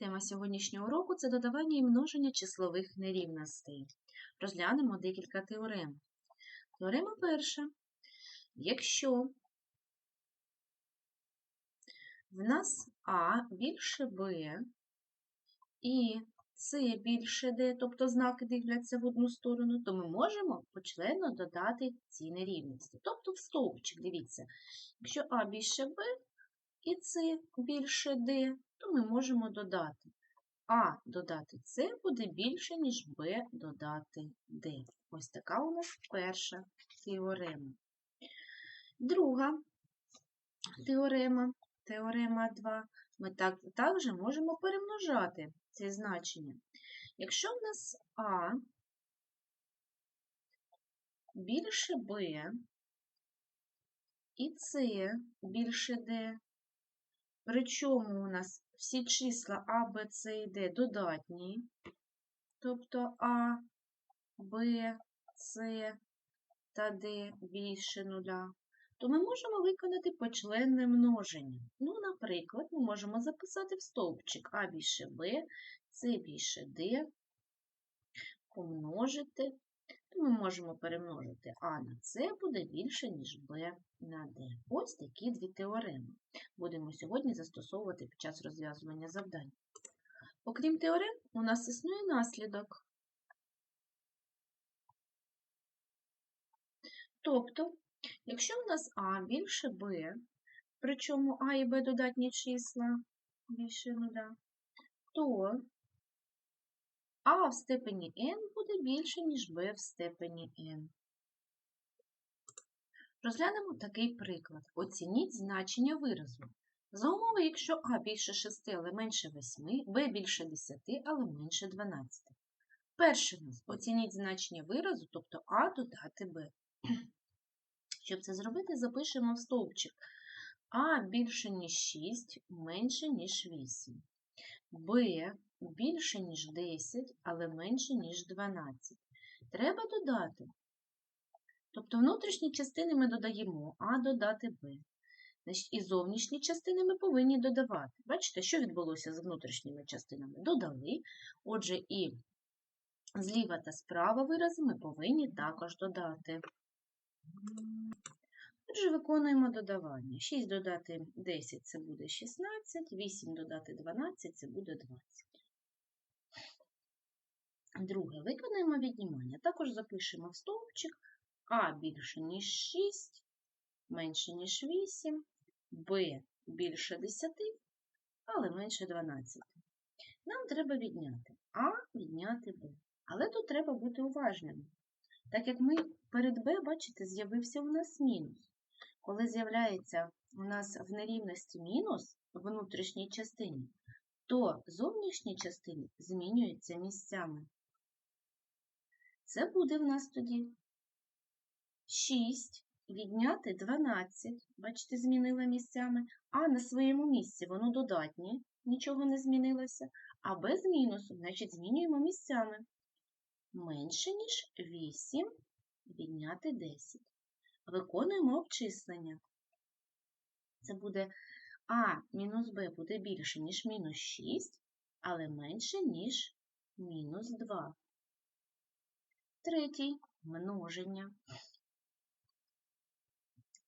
Тема сьогоднішнього уроку це додавання і множення числових нерівностей. Розглянемо декілька теорем. Теорема перша. Якщо в нас А більше Б і С більше Д, тобто знаки дивляться в одну сторону, то ми можемо почленно додати ці нерівності. Тобто в стовпчик, дивіться, якщо А більше Б і С більше Д, то ми можемо додати А додати С буде більше, ніж Б додати Д. Ось така у нас перша теорема. Друга теорема, теорема 2. Ми так, також можемо перемножати ці значення. Якщо в нас А більше Б і С більше Д, Причому у нас всі числа А, Б, С і Д додатні, тобто А, Б, С та Д більше нуля, то ми можемо виконати почленне множення. Ну, наприклад, ми можемо записати в стовпчик А більше Б, С більше Д, помножити то ми можемо перемножити А на С буде більше, ніж Б на Д. Ось такі дві теореми будемо сьогодні застосовувати під час розв'язування завдань. Окрім теорем, у нас існує наслідок. Тобто, якщо в нас А більше Б, причому А і Б додатні числа більше нуля, то а в степені n буде більше, ніж b в степені n. Розглянемо такий приклад. Оцініть значення виразу. За умови, якщо А більше 6, але менше 8, Б більше 10, але менше 12. Перше нас оцініть значення виразу, тобто А додати Б. Щоб це зробити, запишемо в стовпчик А більше, ніж 6, менше, ніж 8. Б більше, ніж 10, але менше, ніж 12. Треба додати. Тобто внутрішні частини ми додаємо, а додати Б. Значить, І зовнішні частини ми повинні додавати. Бачите, що відбулося з внутрішніми частинами? Додали. Отже, і зліва та справа вирази ми повинні також додати. Отже, виконуємо додавання. 6 додати 10 це буде 16, 8 додати 12 це буде 20. Друге, виконаємо віднімання. Також запишемо в стовпчик А більше, ніж 6, менше, ніж 8, Б більше 10, але менше 12. Нам треба відняти А відняти Б. Але тут треба бути уважними. Так як ми перед Б, бачите, з'явився у нас мінус. Коли з'являється у нас в нерівності мінус в внутрішній частині, то зовнішні частини змінюються місцями. Це буде в нас тоді 6 відняти 12, бачите, змінила місцями, а на своєму місці воно додатнє, нічого не змінилося, а без мінусу, значить, змінюємо місцями. Менше, ніж 8 відняти 10. Виконуємо обчислення. Це буде А мінус Б буде більше, ніж мінус 6, але менше, ніж мінус 2. Третій множення.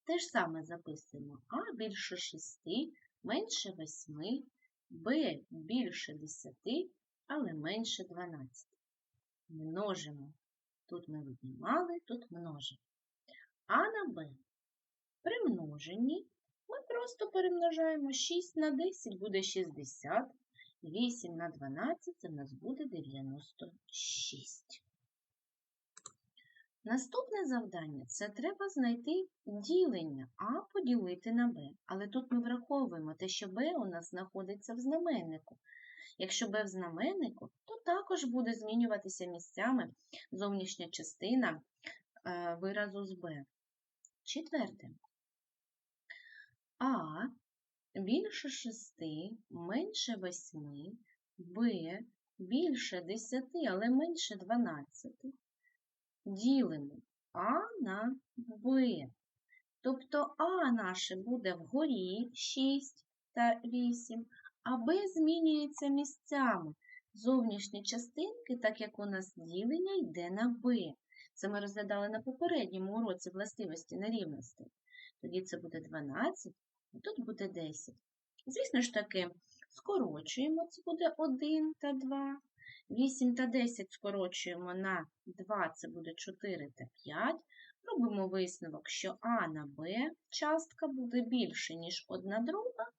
Те ж саме записуємо А більше 6, менше 8, Б більше 10, але менше 12. Множимо. Тут ми віднімали, тут множимо. А на Б при множенні ми просто перемножаємо 6 на 10 буде 60, 8 на 12 це в нас буде 96. Наступне завдання це треба знайти ділення А поділити на Б. Але тут ми враховуємо те, що Б у нас знаходиться в знаменнику. Якщо Б в знаменнику, то також буде змінюватися місцями зовнішня частина е, виразу з Б. Четверте. А більше 6, менше 8, Б більше 10, але менше 12 ділимо А на Б. Тобто А наше буде вгорі 6 та 8, а b змінюється місцями. Зовнішні частинки, так як у нас ділення йде на b. Це ми розглядали на попередньому уроці властивості нерівностей. Тоді це буде 12, а тут буде 10. Звісно ж таки, скорочуємо, це буде 1 та 2. 8 та 10 скорочуємо на 2, це буде 4 та 5. Робимо висновок, що А на Б частка буде більше, ніж 1 друга,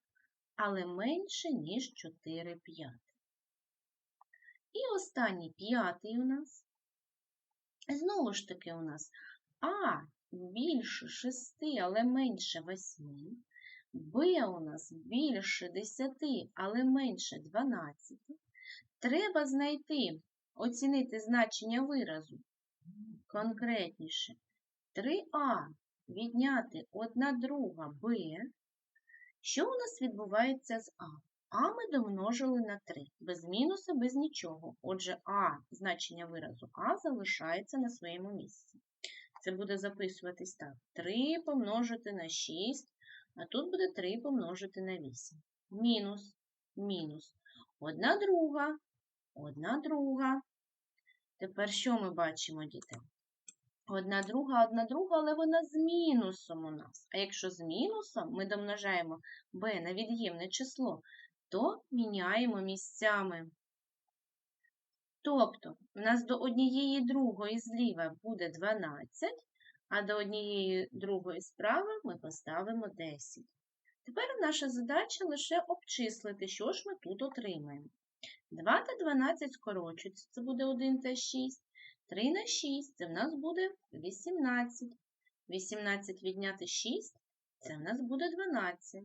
але менше, ніж 4 п'ятих. І останній п'ятий у нас. Знову ж таки, у нас А більше 6, але менше 8. Б у нас більше 10, але менше 12. Треба знайти, оцінити значення виразу конкретніше. 3а відняти 1 друга Б. Що у нас відбувається з А? А ми домножили на 3, без мінуса, без нічого. Отже, А, значення виразу А залишається на своєму місці. Це буде записуватись так: 3 помножити на 6, а тут буде 3 помножити на 8. Мінус, мінус. Одна друга, одна друга. Тепер що ми бачимо, діти? Одна друга, одна друга, але вона з мінусом у нас. А якщо з мінусом ми домножаємо b на від'ємне число, то міняємо місцями. Тобто, у нас до однієї другої зліва буде 12, а до однієї другої справи ми поставимо 10. Тепер наша задача лише обчислити, що ж ми тут отримаємо. 2 та 12 скорочуються, це буде 1 та 6. 3 на 6 це в нас буде 18. 18 відняти 6 це в нас буде 12.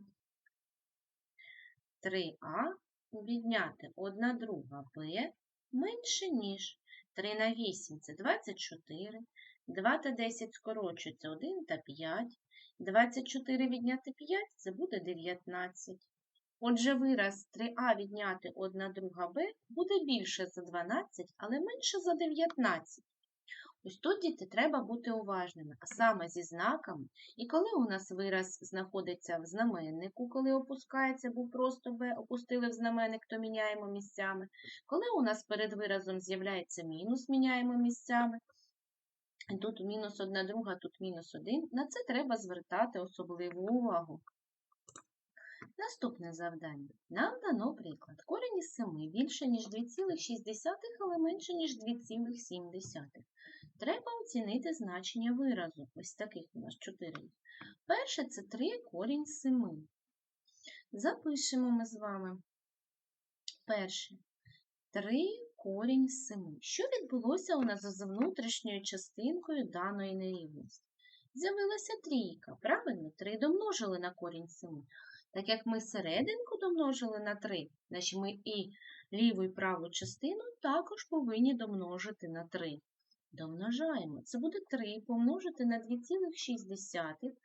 3а відняти 1 друга b менше, ніж 3 на 8 це 24. 2 та 10 скорочується 1 та 5. 24 відняти 5 це буде 19. Отже, вираз 3а відняти 1 друга b буде більше за 12, але менше за 19. Ось тут, діти, треба бути уважними, а саме зі знаками. І коли у нас вираз знаходиться в знаменнику, коли опускається, був просто b, опустили в знаменник, то міняємо місцями. Коли у нас перед виразом з'являється мінус, міняємо місцями. Тут мінус 1 друга, тут мінус 1. На це треба звертати особливу увагу. Наступне завдання. Нам дано приклад. Корінь із 7 більше, ніж 2,6, але менше, ніж 2,7. Треба оцінити значення виразу. Ось таких у нас 4. Перше це 3 корінь з 7. Запишемо ми з вами. Перше. 3 корінь з 7. Що відбулося у нас з внутрішньою частинкою даної нерівності? З'явилася трійка. Правильно, 3 домножили на корінь 7. Так як ми серединку домножили на 3, значить ми і ліву і праву частину також повинні домножити на 3. Домножаємо. Це буде 3 помножити на 2,6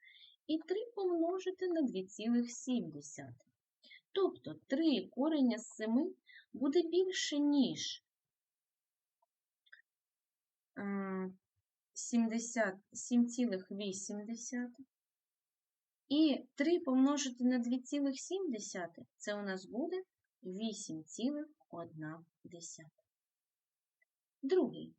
і 3 помножити на 2,7. Тобто 3 корення з 7 буде більше, ніж 7,8. І 3 помножити на 2,7 це у нас буде 8,1. Другий.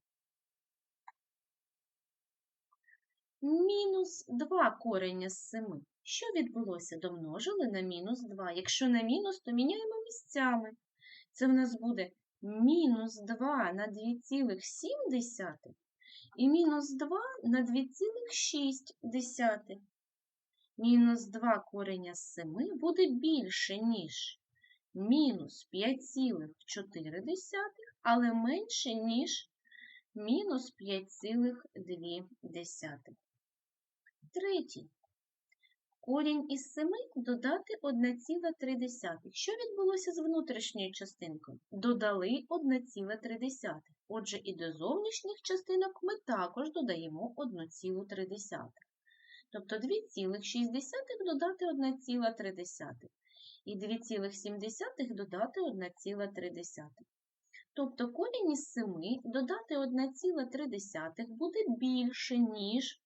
Мінус 2 корення з 7. Що відбулося? Домножили на мінус 2. Якщо на мінус, то міняємо місцями. Це в нас буде мінус 2 на 2,7 і мінус 2 на 2,6. Мінус 2 корення з 7 буде більше, ніж мінус 5,4, але менше, ніж мінус 5,2. Третій. Корінь із 7 додати 1,3. Що відбулося з внутрішньою частинкою? Додали 1,3. Отже, і до зовнішніх частинок ми також додаємо 1,3. Тобто 2,6 додати 1,3. І 2,7 додати 1,3. Тобто корінь із 7 додати 1,3 буде більше, ніж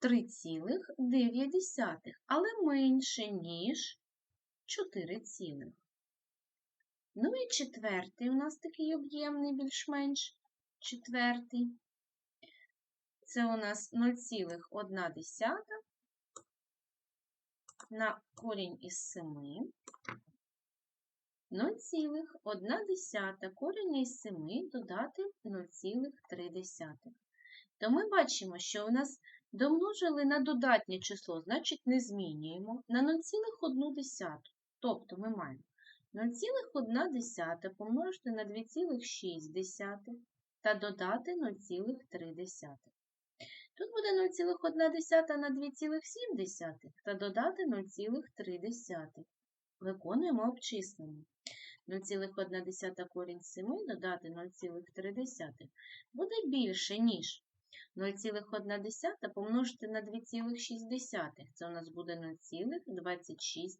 3,9, але менше, ніж 4 цілих. Ну і четвертий у нас такий об'ємний, більш-менш четвертий. Це у нас 0,1 на корінь із 7. 0,1 корінь із 7 додати 0,3. То ми бачимо, що у нас домножили на додатнє число, значить не змінюємо, на 0,1. Тобто ми маємо 0,1 помножити на 2,6 та додати 0,3. Тут буде 0,1 на 2,7 та додати 0,3. Виконуємо обчислення. 0,1 корінь 7 додати 0,3 буде більше, ніж 0,1 помножити на 2,6. Це у нас буде 0,26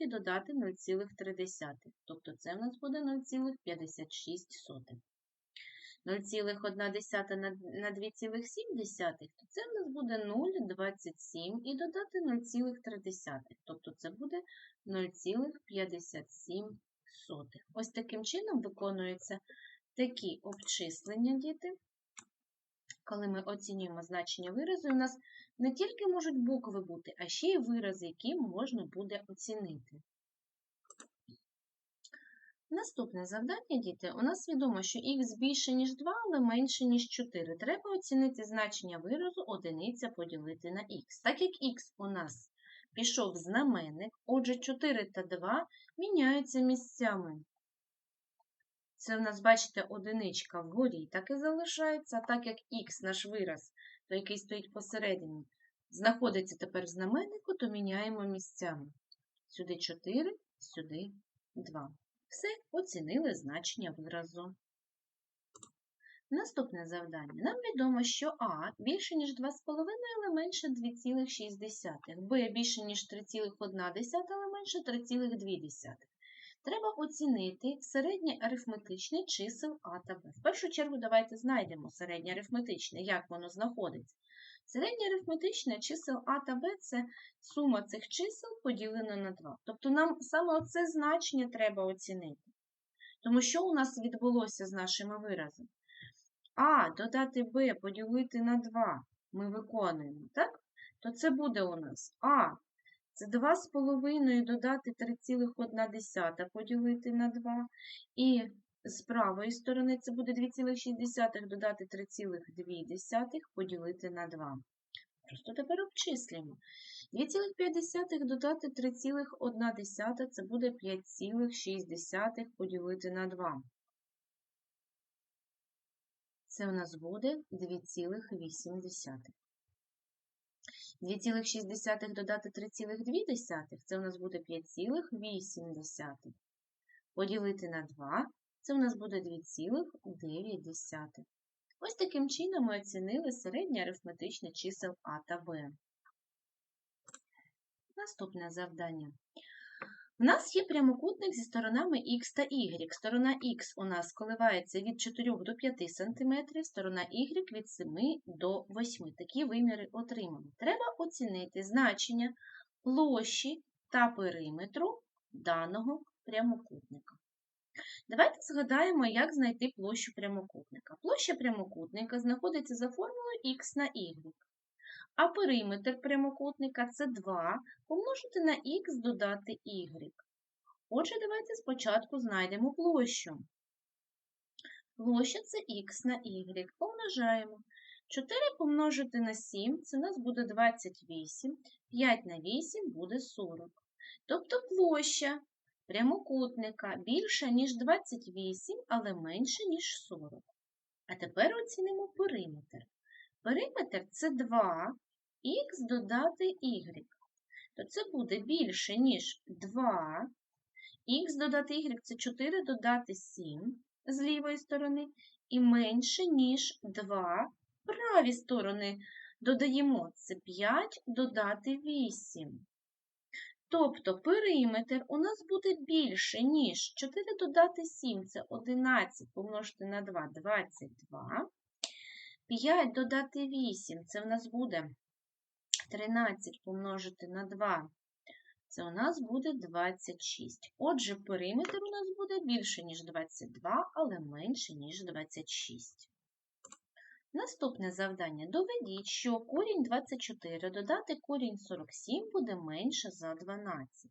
і додати 0,3. Тобто це у нас буде 0,56. 0,1 на 2,7, то це в нас буде 0,27 і додати 0,3. Тобто це буде 0,57. Ось таким чином виконуються такі обчислення, діти. Коли ми оцінюємо значення виразу, у нас не тільки можуть букви бути, а ще й вирази, які можна буде оцінити. Наступне завдання, діти, у нас відомо, що х більше, ніж 2, але менше, ніж 4. Треба оцінити значення виразу одиниця поділити на х. Так як х у нас пішов знаменник, отже 4 та 2 міняються місцями. Це у нас, бачите, одиничка вгорі так і залишається, так як х наш вираз, той, який стоїть посередині, знаходиться тепер в знаменнику, то міняємо місцями. Сюди 4, сюди 2. Все, оцінили значення виразу. Наступне завдання. Нам відомо, що А більше, ніж 2,5, але менше 2,6. Б більше, ніж 3,1, але менше 3,2. Треба оцінити середнє арифметичне чисел А та Б. В першу чергу, давайте знайдемо середнє арифметичне, як воно знаходиться. Середнє арифметичне чисел А та Б це сума цих чисел поділена на 2. Тобто нам саме оце значення треба оцінити. Тому що у нас відбулося з нашими виразами? А додати Б поділити на 2 ми виконуємо, так? То це буде у нас А. Це 2,5 додати 3,1 поділити на 2. І з правої сторони це буде 2,6 додати 3,2 поділити на 2. Просто тепер обчислюємо. 2,5 додати 3,1 це буде 5,6 поділити на 2. Це у нас буде 2,8. 2,6 додати 3,2 це у нас буде 5,8. Поділити на 2 це у нас буде 2,9. Ось таким чином ми оцінили середнє арифметичне чисел А та Б. Наступне завдання. У нас є прямокутник зі сторонами Х та Y. Сторона Х у нас коливається від 4 до 5 см, сторона Y від 7 до 8 Такі виміри отримано. Треба оцінити значення площі та периметру даного прямокутника. Давайте згадаємо, як знайти площу прямокутника. Площа прямокутника знаходиться за формулою х на y. А периметр прямокутника це 2 помножити на х додати y. Отже, давайте спочатку знайдемо площу. Площа це х на y. Помножаємо. 4 помножити на 7 це у нас буде 28, 5 на 8 буде 40. Тобто площа прямокутника більша, ніж 28, але менше, ніж 40. А тепер оцінимо периметр. Периметр це 2х додати y. То це буде більше, ніж 2. Х додати y це 4 додати 7 з лівої сторони, і менше, ніж 2 праві сторони додаємо це 5 додати 8. Тобто периметр у нас буде більше, ніж 4 додати 7 це 11 помножити на 2 22. 5 додати 8 це в нас буде 13 помножити на 2 Це у нас буде 26. Отже, периметр у нас буде більше, ніж 22, але менше, ніж 26. Наступне завдання. Доведіть, що корінь 24 додати корінь 47 буде менше за 12.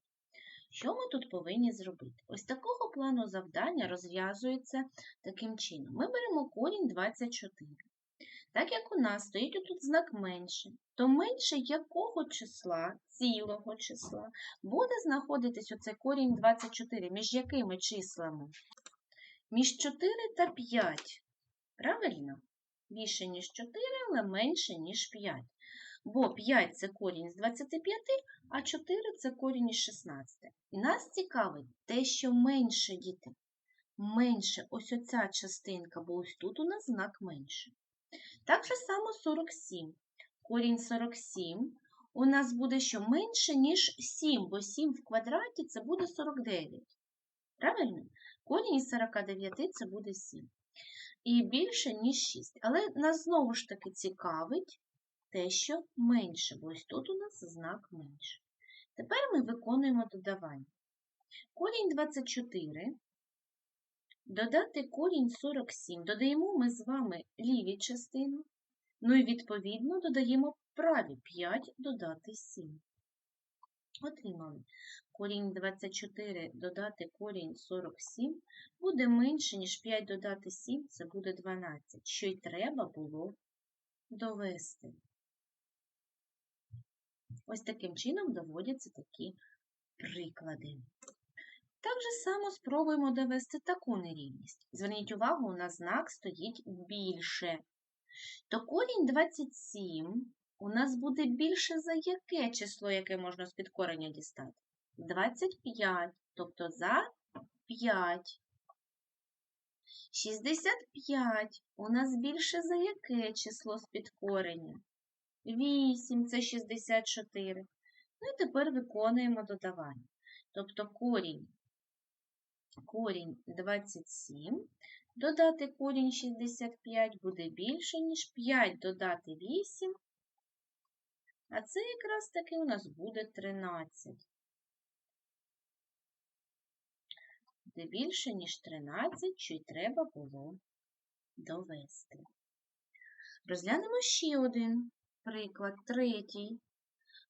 Що ми тут повинні зробити? Ось такого плану завдання розв'язується таким чином. Ми беремо корінь 24. Так як у нас стоїть тут знак менше, то менше якого числа, цілого числа, буде знаходитись оцей корінь 24. Між якими числами? Між 4 та 5. Правильно? Більше, ніж 4, але менше, ніж 5. Бо 5 це корінь з 25, а 4 це корінь із 16. І нас цікавить те, що менше діти. Менше ось оця частинка, бо ось тут у нас знак менше. Так же само 47. Корінь 47 у нас буде що менше, ніж 7, бо 7 в квадраті це буде 49. Правильно? Корінь із 49 це буде 7. І більше, ніж 6. Але нас знову ж таки цікавить те, що менше, бо ось тут у нас знак менше. Тепер ми виконуємо додавання. Корінь 24. Додати корінь 47. Додаємо ми з вами ліві частину. Ну і відповідно додаємо праві 5 додати 7. Отримали. Корінь 24 додати корінь 47 буде менше, ніж 5 додати 7, це буде 12, що й треба було довести. Ось таким чином доводяться такі приклади. Так же само спробуємо довести таку нерівність. Зверніть увагу, на знак стоїть більше. То корінь 27 у нас буде більше за яке число, яке можна з підкорення дістати? 25, тобто за 5. 65 у нас більше за яке число з підкорення? 8 це 64. Ну і тепер виконуємо додавання. Тобто корінь, корінь 27, додати корінь 65 буде більше, ніж 5 додати 8, а це якраз таки у нас буде 13. Буде більше, ніж 13, що й треба було довести. Розглянемо ще один приклад, третій.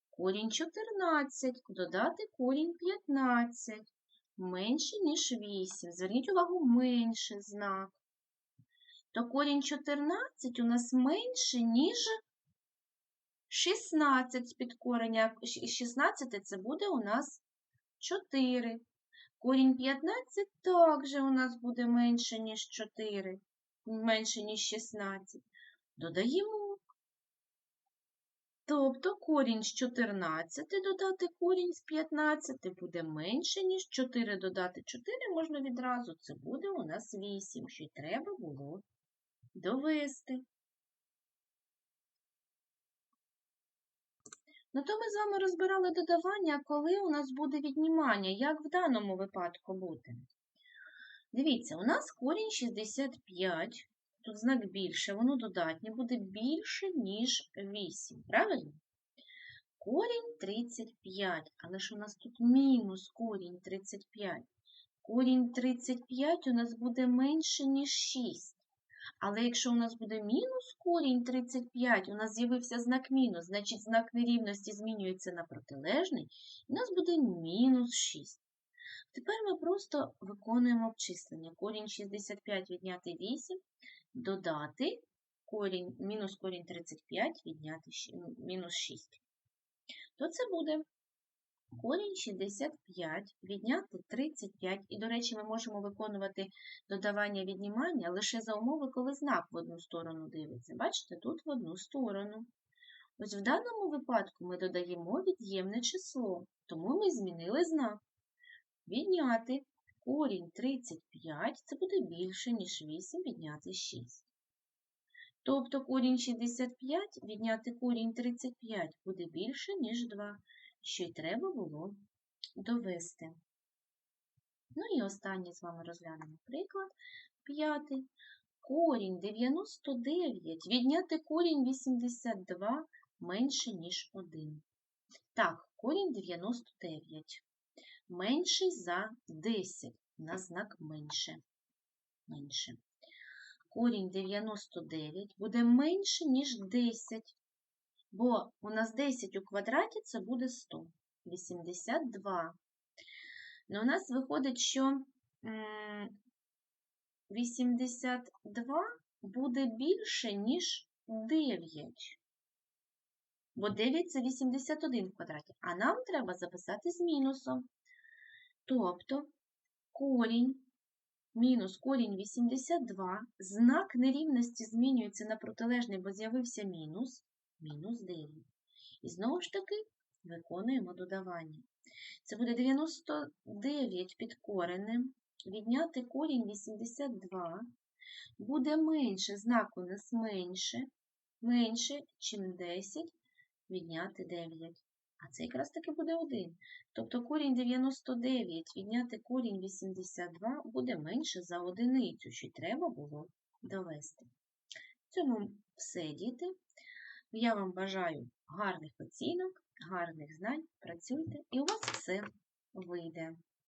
Корінь 14, додати корінь 15, менше, ніж 8. Зверніть увагу, менше знак. То корінь 14 у нас менше, ніж 16 з підкорення. 16 це буде у нас 4. Корінь 15 також у нас буде менше, ніж 4, менше, ніж 16. Додаємо. Тобто корінь з 14 додати корінь з 15 буде менше, ніж 4 додати 4 можна відразу. Це буде у нас 8, що й треба було довести. Ну, то ми з вами розбирали додавання, коли у нас буде віднімання, як в даному випадку бути. Дивіться, у нас корінь 65, тут знак більше, воно додатнє буде більше, ніж 8, правильно? Корінь 35, але ж у нас тут мінус корінь 35. Корінь 35 у нас буде менше, ніж 6. Але якщо у нас буде мінус корінь 35, у нас з'явився знак мінус, значить знак нерівності змінюється на протилежний, і у нас буде мінус 6. Тепер ми просто виконуємо обчислення. Корінь 65 відняти 8, додати корінь, мінус корінь 35 відняти мінус 6. То це буде корінь 65 відняти 35. І, до речі, ми можемо виконувати додавання віднімання лише за умови, коли знак в одну сторону дивиться. Бачите, тут в одну сторону. Ось в даному випадку ми додаємо від'ємне число, тому ми змінили знак. Відняти корінь 35 це буде більше, ніж 8 відняти 6. Тобто корінь 65 відняти корінь 35 буде більше, ніж 2 що й треба було довести. Ну і останній з вами розглянемо приклад. П'ятий. Корінь 99 відняти корінь 82 менше, ніж 1. Так, корінь 99. Менший за 10 на знак менше. менше. Корінь 99 буде менше, ніж 10, бо у нас 10 у квадраті це буде 100. 82. Ну, у нас виходить, що 82 буде більше, ніж 9. Бо 9 це 81 в квадраті, а нам треба записати з мінусом. Тобто корінь мінус корінь 82, знак нерівності змінюється на протилежний, бо з'явився мінус, мінус 9. І знову ж таки виконуємо додавання. Це буде 99 під коренем, відняти корінь 82, буде менше, знак у нас менше, менше, чим 10, відняти 9. А це якраз таки буде 1. Тобто корінь 99 відняти корінь 82 буде менше за одиницю, що треба було довести. В цьому все, діти. Я вам бажаю гарних оцінок, гарних знань. Працюйте, і у вас все вийде.